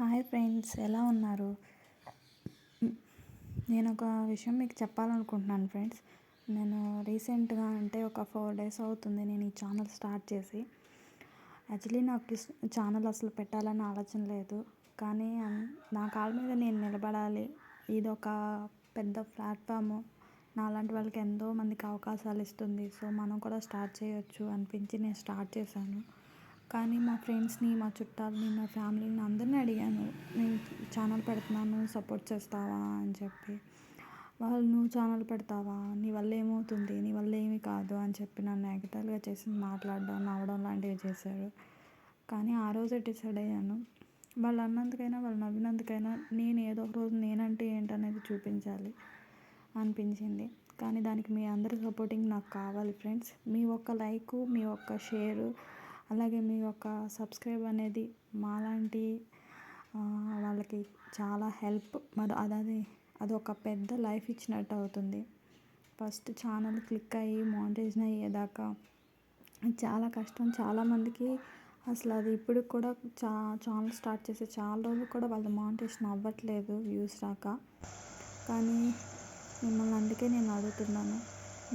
Hi friends ఎలా ఉన్నారు? నేను ఒక విషయం మీకు చెప్పాలనుకుంటున్నాను ఫ్రెండ్స్. నేను రీసెంట్గా అంటే ఒక ఫోర్ డేస్ అవుతుంది నేను ఈ ఛానల్ స్టార్ట్ చేసి. యాక్చువల్లీ నాకు ఛానల్ అసలు పెట్టాలని ఆలోచన లేదు. కానీ నా కాళ్ళ మీద నేను నిలబడాలి. ఇది ఒక పెద్ద ప్లాట్ఫామ్. నాలాంటి వాళ్ళకి ఎంతో మందికి అవకాశాలు ఇస్తుంది. సో మనం కూడా స్టార్ట్ చేయొచ్చు అనిపించి నేను స్టార్ట్ చేశాను. కానీ మా ఫ్రెండ్స్ని మా చుట్టాలని మా ఫ్యామిలీని అందరిని అడిగాను. నేను ఛానల్ పెడుతున్నాను సపోర్ట్ చేస్తావా? అని చెప్పి. వాళ్ళు నువ్వు ఛానల్ పెడతావా? నీ వల్ల ఏమవుతుంది? నీ వల్ల ఏమీ కాదు అని చెప్పి నన్ను నెగటివ్గా చేసి మాట్లాడడం నవ్వడం లాంటివి చేశారు. కానీ ఆ రోజే డిసైడ్ అయ్యాను. వాళ్ళు అన్నందుకైనా వాళ్ళు నవ్వినందుకైనా నేను ఏదో ఒక రోజు నేనంటే ఏంటనేది చూపించాలి అనిపించింది. కానీ దానికి మీ అందరి సపోర్టింగ్ నాకు కావాలి ఫ్రెండ్స్. మీ ఒక్క లైకు మీ ఒక్క షేరు అలాగే మీ యొక్క సబ్స్క్రైబ్ అనేది మాలాంటి వాళ్ళకి చాలా హెల్ప్ మరి అది అది ఒక పెద్ద లైఫ్ ఇచ్చినట్టు అవుతుంది. ఫస్ట్ ఛానల్ క్లిక్ అయ్యి మానిటైజేషన్ అయ్యేదాకా చాలా కష్టం. చాలామందికి అసలు అది ఇప్పుడు కూడా చా ఛానల్ స్టార్ట్ చేసే చాలా రోజులు కూడా వాళ్ళ మానిటైజేషన్ అవ్వట్లేదు వ్యూస్ రాక. కానీ మిమ్మల్ని అందుకే నేను అడుగుతున్నాను.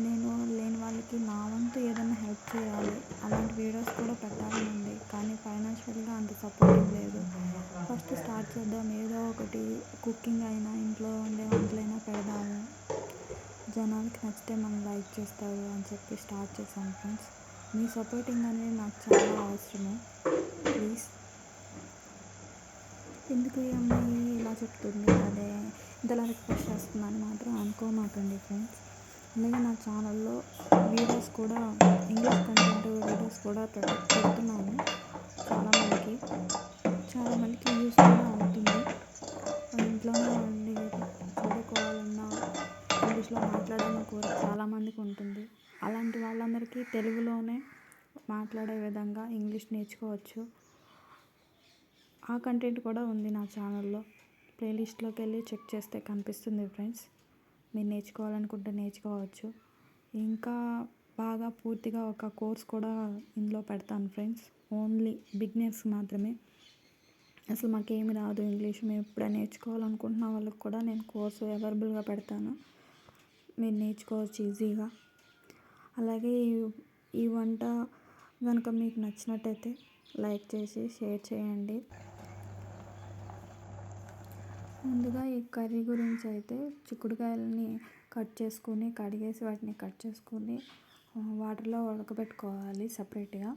నేను లేని వాళ్ళకి నా వంతు ఏదైనా హెల్ప్ చేయాలి అలాంటి వీడియోస్ కూడా పెట్టాలని ఉంది కానీ ఫైనాన్షియల్గా అంత సపోర్టింగ్ లేదు. ఫస్ట్ స్టార్ట్ చేద్దాం. ఏదో ఒకటి కుకింగ్ అయినా ఇంట్లో ఉండే వంటలైనా పెడదాము. జనాలకి నచ్చితే మనం లైక్ చేస్తారు అని చెప్పి స్టార్ట్ చేశాను ఫ్రెండ్స్ మీ సపోర్టింగ్ అనేది నాకు చాలా అవసరము. ప్లీజ్ ఎందుకు ఈ అమ్మాయి ఇలా చెప్తుంది? అదే ఇంతలా రిక్వెస్ట్ చేస్తుందని మాత్రం అనుకోమాకండి ఫ్రెండ్స్ అలాగే నా ఛానల్లో వీడియోస్ కూడా ఇంగ్లీష్ కంటెంట్ వీడియోస్ కూడా పెడుతున్నాను చాలామందికి. చాలామందికి యూస్ కూడా అవుతుంది. ఇంట్లోనే ఉండి చదువుకోవాలన్నా ఇంగ్లీష్లో మాట్లాడాలని కూడా చాలామందికి ఉంటుంది. అలాంటి వాళ్ళందరికీ తెలుగులోనే మాట్లాడే విధంగా ఇంగ్లీష్ నేర్చుకోవచ్చు. ఆ కంటెంట్ కూడా ఉంది నా ఛానల్లో. ప్లేలిస్ట్లోకి వెళ్ళి చెక్ చేస్తే కనిపిస్తుంది ఫ్రెండ్స్. మీరు నేర్చుకోవాలనుకుంటే నేర్చుకోవచ్చు. ఇంకా బాగా పూర్తిగా ఒక కోర్స్ కూడా ఇందులో పెడతాను ఫ్రెండ్స్. ఓన్లీ బిగినర్స్ మాత్రమే. అసలు మాకేమి రాదు ఇంగ్లీష్. మేము ఎప్పుడైనా నేర్చుకోవాలనుకుంటున్న వాళ్ళకి కూడా నేను కోర్సు అవైలబుల్గా పెడతాను. మీరు నేర్చుకోవచ్చు ఈజీగా. అలాగే ఈ వంట కనుక మీకు నచ్చినట్టయితే లైక్ చేసి షేర్ చేయండి. ముందుగా ఈ కర్రీ గురించి అయితే చిక్కుడుకాయలని కట్ చేసుకొని కడిగేసి వాటిని కట్ చేసుకొని వాటర్లో ఉడకబెట్టుకోవాలి సపరేట్గా.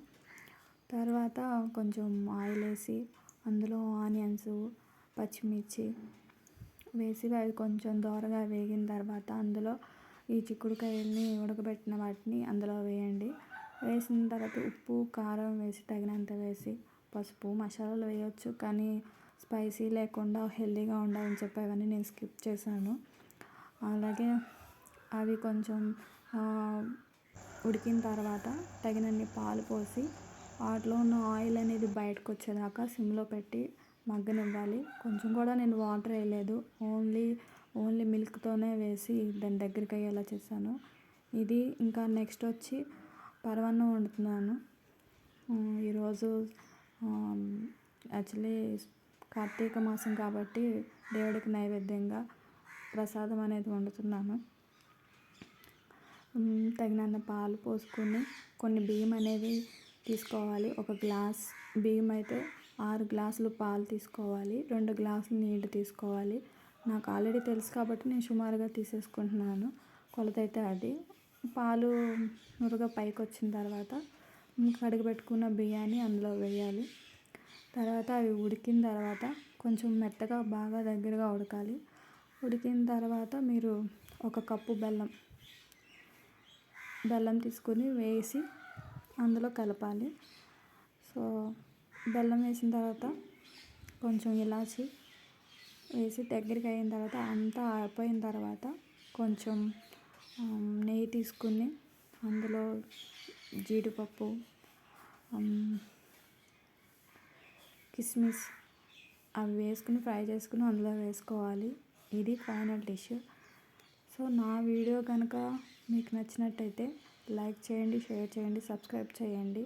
తర్వాత కొంచెం ఆయిల్ వేసి అందులో ఆనియన్స్ పచ్చిమిర్చి వేసి అవి కొంచెం దోరగా వేగిన తర్వాత అందులో ఈ చిక్కుడుకాయల్ని ఉడకబెట్టిన వాటిని అందులో వేయండి. వేసిన తర్వాత ఉప్పు కారం వేసి తగినంత వేసి పసుపు మసాలాలు వేయొచ్చు. కానీ స్పైసీ లేకుండా హెల్దీగా ఉండాలని చెప్పి అవన్నీ నేను స్కిప్ చేశాను. అలాగే అవి కొంచెం ఉడికిన తర్వాత తగినన్ని పాలు పోసి వాటిలో ఉన్న ఆయిల్ అనేది బయటకు వచ్చేదాకా సిమ్లో పెట్టి మగ్గనివ్వాలి. కొంచెం కూడా నేను వాటర్ వేయలేదు. ఓన్లీ ఓన్లీ మిల్క్తోనే వేసి దాని దగ్గరికి అయ్యేలా చేశాను. ఇది ఇంకా నెక్స్ట్ వచ్చి పరవన్నం వండుతున్నాను. ఈరోజు యాక్చువల్లీ కార్తీక మాసం కాబట్టి దేవుడికి నైవేద్యంగా ప్రసాదం అనేది వండుతున్నాను. తగినంత పాలు పోసుకొని కొన్ని బియ్యం అనేది తీసుకోవాలి. ఒక గ్లాస్ బియ్యం అయితే ఆరు గ్లాసులు పాలు తీసుకోవాలి. రెండు గ్లాసులు నీళ్ళు తీసుకోవాలి. నాకు ఆల్రెడీ తెలుసు కాబట్టి నేను సుమారుగా తీసేసుకుంటున్నాను. కొలత అయితే అది. పాలు నురగ పైకి వచ్చిన తర్వాత కడిగి పెట్టుకున్న బియ్యాన్ని అందులో వేయాలి. తర్వాత అవి ఉడికిన తర్వాత కొంచెం మెత్తగా బాగా దగ్గరగా ఉడకాలి. ఉడికిన తర్వాత మీరు ఒక కప్పు బెల్లం బెల్లం తీసుకొని వేసి అందులో కలపాలి. సో బెల్లం వేసిన తర్వాత కొంచెం ఇలాచి వేసి దగ్గరికి అయిన తర్వాత అంతా అయిపోయిన తర్వాత కొంచెం నెయ్యి తీసుకుని అందులో జీడిపప్పు కిస్మిస్. అవి వేసుకుని ఫ్రై చేసుకుని అందులో వేసుకోవాలి. ఇది ఫైనల్ డిష్. సో నా వీడియో కనుక మీకు నచ్చినట్టయితే లైక్ చేయండి షేర్ చేయండి సబ్స్క్రైబ్ చేయండి.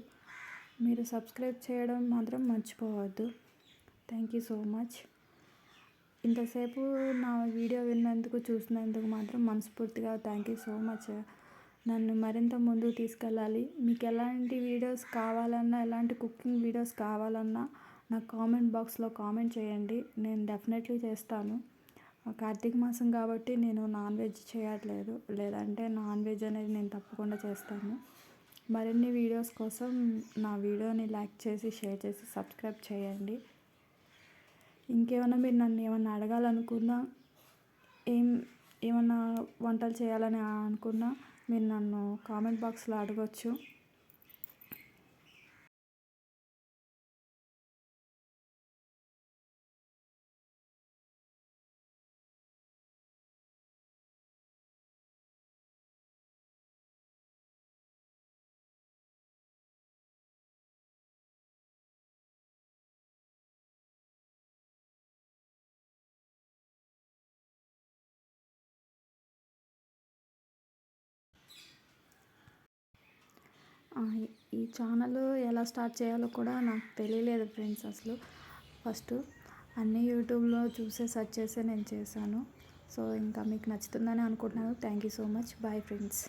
మీరు సబ్స్క్రైబ్ చేయడం మాత్రం మర్చిపోవద్దు. థ్యాంక్ యూ సో మచ్ ఇంతసేపు నా వీడియో విన్నందుకు చూసినందుకు మాత్రం మనస్ఫూర్తిగా థ్యాంక్ యూ సో మచ్ నన్ను మరింత ముందుకు తీసుకెళ్ళాలి. మీకు ఎలాంటి వీడియోస్ కావాలన్నా ఎలాంటి కుకింగ్ వీడియోస్ కావాలన్నా నాకు కామెంట్ బాక్స్లో కామెంట్ చేయండి. నేను డెఫినెట్లీ చేస్తాను. కార్తీక మాసం కాబట్టి నేను నాన్ వెజ్ చేయట్లేదు. లేదంటే నాన్ వెజ్ అనేది నేను తప్పకుండా చేస్తాను. మరిన్ని వీడియోస్ కోసం నా వీడియోని లైక్ చేసి షేర్ చేసి సబ్స్క్రైబ్ చేయండి. ఇంకేమైనా మీరు నన్ను ఏమన్నా అడగాలనుకున్నా ఏం ఏమన్నా వంటలు చేయాలని అనుకున్నా మీరు నన్ను కామెంట్ బాక్స్లో అడగచ్చు. ఈ ఛానల్ ఎలా స్టార్ట్ చేయాలో కూడా నాకు తెలియలేదు ఫ్రెండ్స్ అసలు. ఫస్ట్ అన్నీ యూట్యూబ్లో చూసే సెర్చ్ చేసే నేను చేశాను. సో ఇంకా మీకు నచ్చుతుందని అనుకుంటున్నాను. Thank you so much bye friends